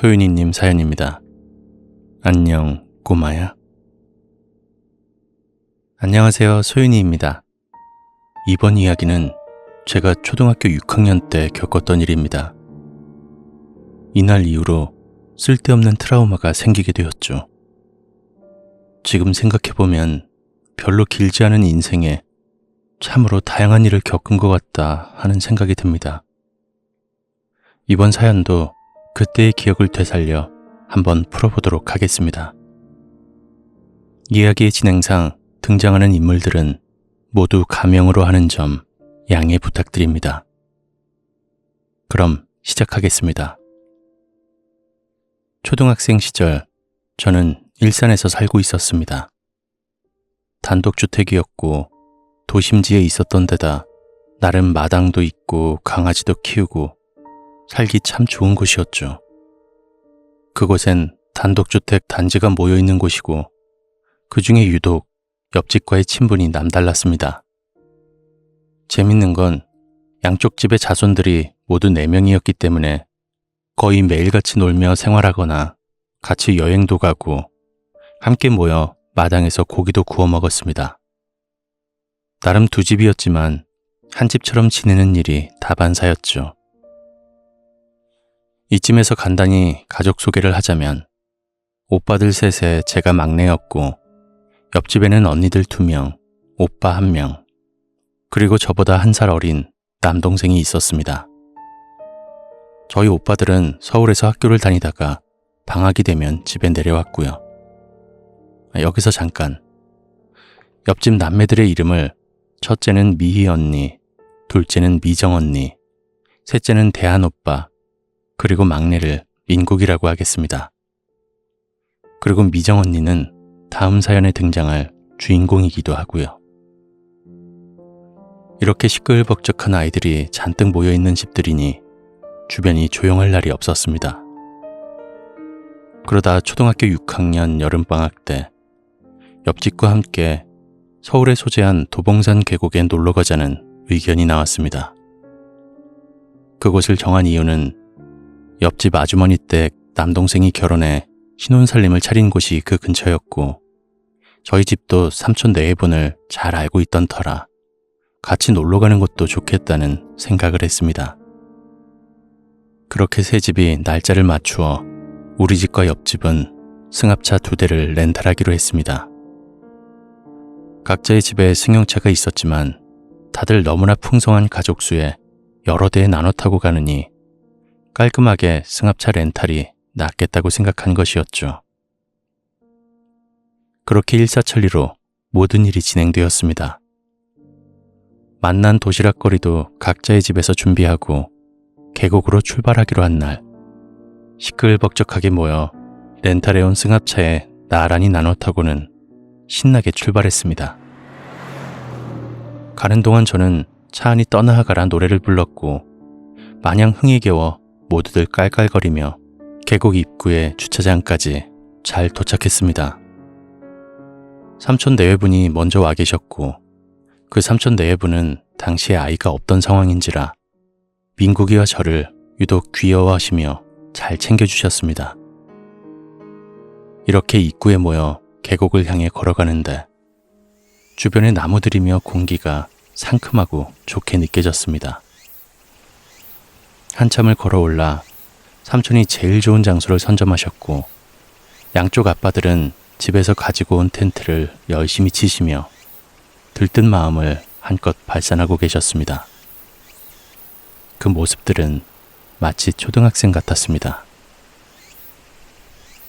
소윤이님 사연입니다. 안녕, 꼬마야. 안녕하세요, 소윤이입니다. 이번 이야기는 제가 초등학교 6학년 때 겪었던 일입니다. 이날 이후로 쓸데없는 트라우마가 생기게 되었죠. 지금 생각해보면 별로 길지 않은 인생에 참으로 다양한 일을 겪은 것 같다 하는 생각이 듭니다. 이번 사연도 그때의 기억을 되살려 한번 풀어보도록 하겠습니다. 이야기의 진행상 등장하는 인물들은 모두 가명으로 하는 점 양해 부탁드립니다. 그럼 시작하겠습니다. 초등학생 시절 저는 일산에서 살고 있었습니다. 단독주택이었고 도심지에 있었던 데다 나름 마당도 있고 강아지도 키우고 살기 참 좋은 곳이었죠. 그곳엔 단독주택 단지가 모여 있는 곳이고 그 중에 유독 옆집과의 친분이 남달랐습니다. 재밌는 건 양쪽 집의 자손들이 모두 4명이었기 때문에 거의 매일같이 놀며 생활하거나 같이 여행도 가고 함께 모여 마당에서 고기도 구워 먹었습니다. 나름 두 집이었지만 한 집처럼 지내는 일이 다반사였죠. 이쯤에서 간단히 가족 소개를 하자면 오빠들 셋에 제가 막내였고 옆집에는 언니들 두 명, 오빠 한 명, 그리고 저보다 한 살 어린 남동생이 있었습니다. 저희 오빠들은 서울에서 학교를 다니다가 방학이 되면 집에 내려왔고요. 여기서 잠깐. 옆집 남매들의 이름을 첫째는 미희 언니, 둘째는 미정 언니, 셋째는 대한 오빠, 그리고 막내를 민국이라고 하겠습니다. 그리고 미정 언니는 다음 사연에 등장할 주인공이기도 하고요. 이렇게 시끌벅적한 아이들이 잔뜩 모여 있는 집들이니 주변이 조용할 날이 없었습니다. 그러다 초등학교 6학년 여름방학 때 옆집과 함께 서울에 소재한 도봉산 계곡에 놀러 가자는 의견이 나왔습니다. 그곳을 정한 이유는 옆집 아주머니 댁 남동생이 결혼해 신혼살림을 차린 곳이 그 근처였고 저희 집도 삼촌 네분을 잘 알고 있던 터라 같이 놀러 가는 것도 좋겠다는 생각을 했습니다. 그렇게 세 집이 날짜를 맞추어 우리 집과 옆집은 승합차 두 대를 렌탈하기로 했습니다. 각자의 집에 승용차가 있었지만 다들 너무나 풍성한 가족 수에 여러 대에 나눠 타고 가느니 깔끔하게 승합차 렌탈이 낫겠다고 생각한 것이었죠. 그렇게 일사천리로 모든 일이 진행되었습니다. 만난 도시락거리도 각자의 집에서 준비하고 계곡으로 출발하기로 한 날, 시끌벅적하게 모여 렌탈해온 승합차에 나란히 나눠 타고는 신나게 출발했습니다. 가는 동안 저는 차 안이 떠나가라 노래를 불렀고 마냥 흥에 겨워 모두들 깔깔거리며 계곡 입구에 주차장까지 잘 도착했습니다. 삼촌 내외분이 먼저 와 계셨고 그 삼촌 내외분은 당시에 아이가 없던 상황인지라 민국이와 저를 유독 귀여워하시며 잘 챙겨주셨습니다. 이렇게 입구에 모여 계곡을 향해 걸어가는데 주변의 나무들이며 공기가 상큼하고 좋게 느껴졌습니다. 한참을 걸어올라 삼촌이 제일 좋은 장소를 선점하셨고 양쪽 아빠들은 집에서 가지고 온 텐트를 열심히 치시며 들뜬 마음을 한껏 발산하고 계셨습니다. 그 모습들은 마치 초등학생 같았습니다.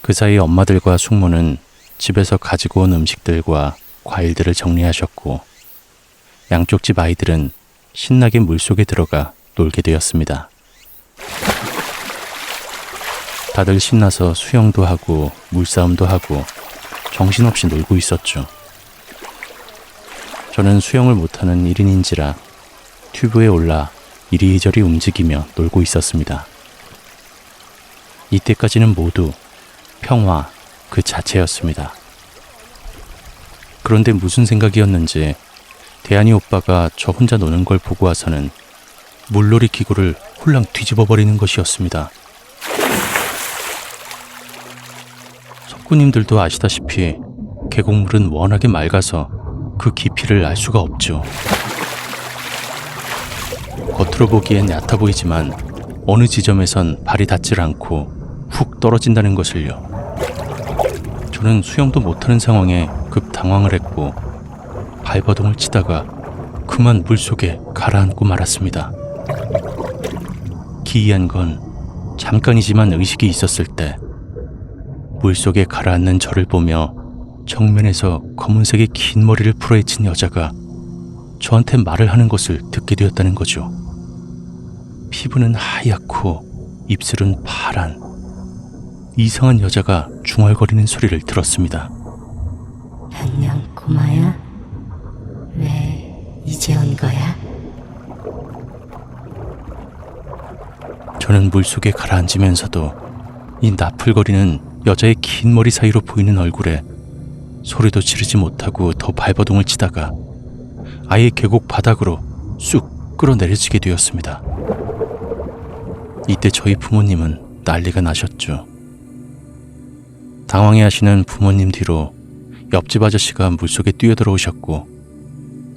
그 사이 엄마들과 숙모는 집에서 가지고 온 음식들과 과일들을 정리하셨고 양쪽 집 아이들은 신나게 물속에 들어가 놀게 되었습니다. 다들 신나서 수영도 하고 물싸움도 하고 정신없이 놀고 있었죠. 저는 수영을 못하는 1인인지라 튜브에 올라 이리저리 움직이며 놀고 있었습니다. 이때까지는 모두 평화 그 자체였습니다. 그런데 무슨 생각이었는지 대한이 오빠가 저 혼자 노는 걸 보고 와서는 물놀이 기구를 홀랑 뒤집어 버리는 것이었습니다. 석구님들도 아시다시피 계곡물은 워낙에 맑아서 그 깊이를 알 수가 없죠. 겉으로 보기엔 얕아 보이지만 어느 지점에선 발이 닿질 않고 훅 떨어진다는 것을요. 저는 수영도 못하는 상황에 급 당황을 했고 발버둥을 치다가 그만 물속에 가라앉고 말았습니다. 기이한 건 잠깐이지만 의식이 있었을 때 물속에 가라앉는 저를 보며 정면에서 검은색의 긴 머리를 풀어헤친 여자가 저한테 말을 하는 것을 듣게 되었다는 거죠. 피부는 하얗고 입술은 파란 이상한 여자가 중얼거리는 소리를 들었습니다. 안녕 꼬마야 왜 이제 온 거야? 저는 물속에 가라앉으면서도 이 나풀거리는 여자의 긴 머리 사이로 보이는 얼굴에 소리도 지르지 못하고 더 발버둥을 치다가 아예 계곡 바닥으로 쑥 끌어내려지게 되었습니다. 이때 저희 부모님은 난리가 나셨죠. 당황해 하시는 부모님 뒤로 옆집 아저씨가 물속에 뛰어들어오셨고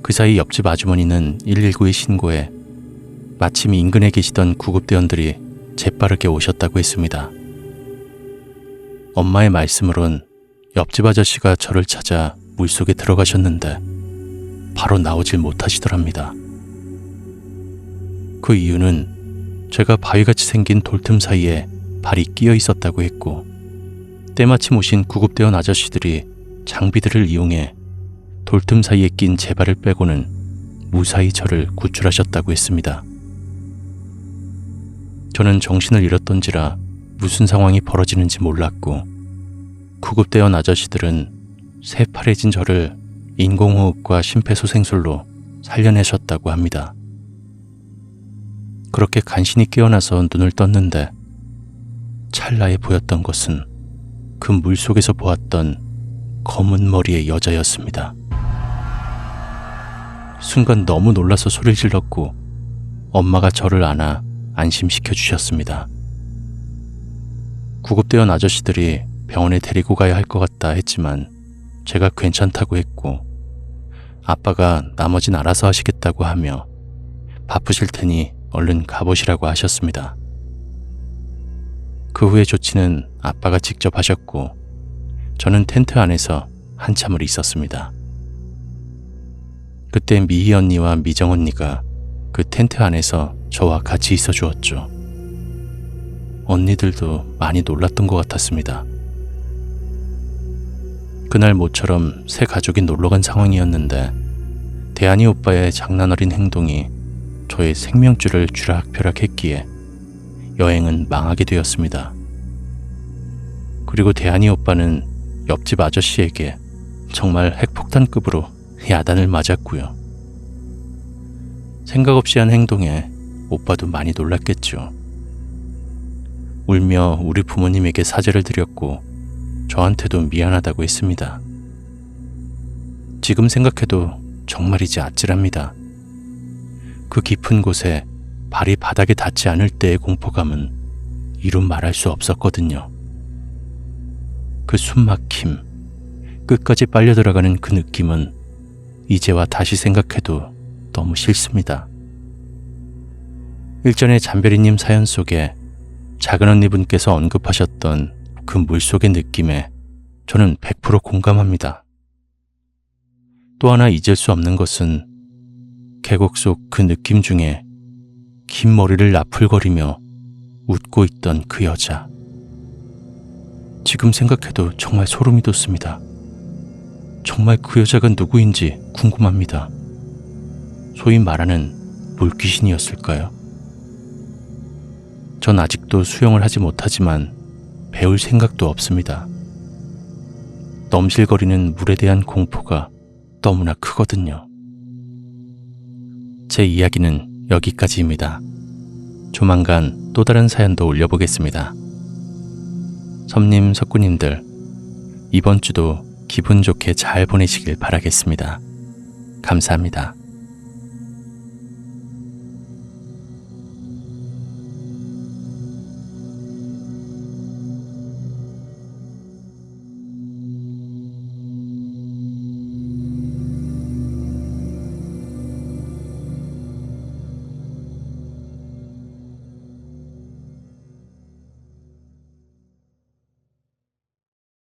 그 사이 옆집 아주머니는 119에 신고해 마침 인근에 계시던 구급대원들이 재빠르게 오셨다고 했습니다. 엄마의 말씀으론 옆집 아저씨가 저를 찾아 물속에 들어가셨는데 바로 나오질 못하시더랍니다. 그 이유는 제가 바위같이 생긴 돌틈 사이에 발이 끼어 있었다고 했고 때마침 오신 구급대원 아저씨들이 장비들을 이용해 돌틈 사이에 낀 제 발을 빼고는 무사히 저를 구출하셨다고 했습니다. 저는 정신을 잃었던지라 무슨 상황이 벌어지는지 몰랐고 구급대원 아저씨들은 새파래진 저를 인공호흡과 심폐소생술로 살려내셨다고 합니다. 그렇게 간신히 깨어나서 눈을 떴는데 찰나에 보였던 것은 그 물속에서 보았던 검은 머리의 여자였습니다. 순간 너무 놀라서 소리를 질렀고 엄마가 저를 안아 안심시켜 주셨습니다. 구급대원 아저씨들이 병원에 데리고 가야 할 것 같다 했지만 제가 괜찮다고 했고 아빠가 나머진 알아서 하시겠다고 하며 바쁘실 테니 얼른 가보시라고 하셨습니다. 그 후의 조치는 아빠가 직접 하셨고 저는 텐트 안에서 한참을 있었습니다. 그때 미희 언니와 미정 언니가 그 텐트 안에서 저와 같이 있어 주었죠. 언니들도 많이 놀랐던 것 같았습니다. 그날 모처럼 새 가족이 놀러 간 상황이었는데 대한이 오빠의 장난 어린 행동이 저의 생명줄을 쥐락펴락 했기에 여행은 망하게 되었습니다. 그리고 대한이 오빠는 옆집 아저씨에게 정말 핵폭탄급으로 야단을 맞았고요. 생각 없이 한 행동에 오빠도 많이 놀랐겠죠. 울며 우리 부모님에게 사죄를 드렸고 저한테도 미안하다고 했습니다. 지금 생각해도 정말이지 아찔합니다. 그 깊은 곳에 발이 바닥에 닿지 않을 때의 공포감은 이루 말할 수 없었거든요. 그 숨막힘, 끝까지 빨려 들어가는 그 느낌은 이제와 다시 생각해도 너무 싫습니다. 일전에 잠별이님 사연 속에 작은 언니분께서 언급하셨던 그 물속의 느낌에 저는 100% 공감합니다. 또 하나 잊을 수 없는 것은 계곡 속 그 느낌 중에 긴 머리를 나풀거리며 웃고 있던 그 여자. 지금 생각해도 정말 소름이 돋습니다. 정말 그 여자가 누구인지 궁금합니다. 소위 말하는 물귀신이었을까요? 전 아직도 수영을 하지 못하지만 배울 생각도 없습니다. 넘실거리는 물에 대한 공포가 너무나 크거든요. 제 이야기는 여기까지입니다. 조만간 또 다른 사연도 올려보겠습니다. 섬님, 석구님들, 이번 주도 기분 좋게 잘 보내시길 바라겠습니다. 감사합니다.